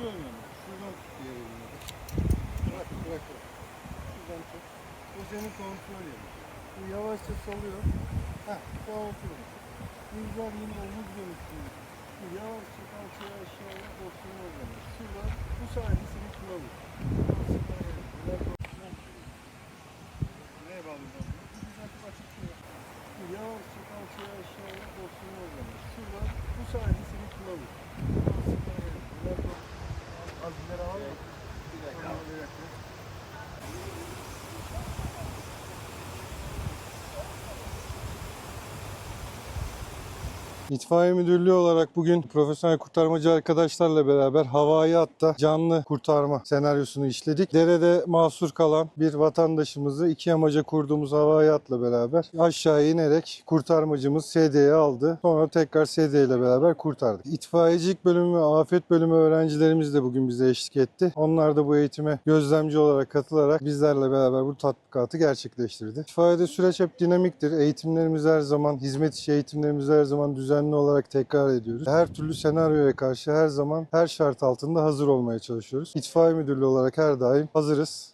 kontrol yani. Şuradan de. Bırak bırak bırak. Şuradan tut. Bu senin kontrol yani. Bu yavaşça salıyor. Heh sağ oturun. Rüzgar yine omuz dönüştürüyor. Bu yavaşça kalçaya aşağıya boşluğuna uzanır. Şuradan bu sayede seni kullanır. Neye bağlayacağım? Güzel açık şuraya. Bu yavaşça kalçaya aşağıya boşluğuna uzanır. Şuradan bu sayede seni kullanır. Dakika. İtfaiye Müdürlüğü olarak bugün profesyonel kurtarmacı arkadaşlarla beraber havai hatta canlı kurtarma senaryosunu işledik. Derede mahsur kalan bir vatandaşımızı iki yamaca kurduğumuz havai hatla beraber aşağı inerek kurtarmacımız SD'ye aldı. Sonra tekrar SD ile beraber kurtardık. İtfaiyecilik bölümü ve afet bölümü öğrencilerimiz de bugün bize eşlik etti. Onlar da bu eğitime gözlemci olarak katılarak bizlerle beraber bu tatbikatı gerçekleştirdi. İtfaiyede süreç hep dinamiktir. Eğitimlerimiz her zaman, hizmet içi eğitimlerimiz her zaman düzenli olarak tekrar ediyoruz. Her türlü senaryoya karşı her zaman her şart altında hazır olmaya çalışıyoruz. İtfaiye müdürlüğü olarak her daim hazırız.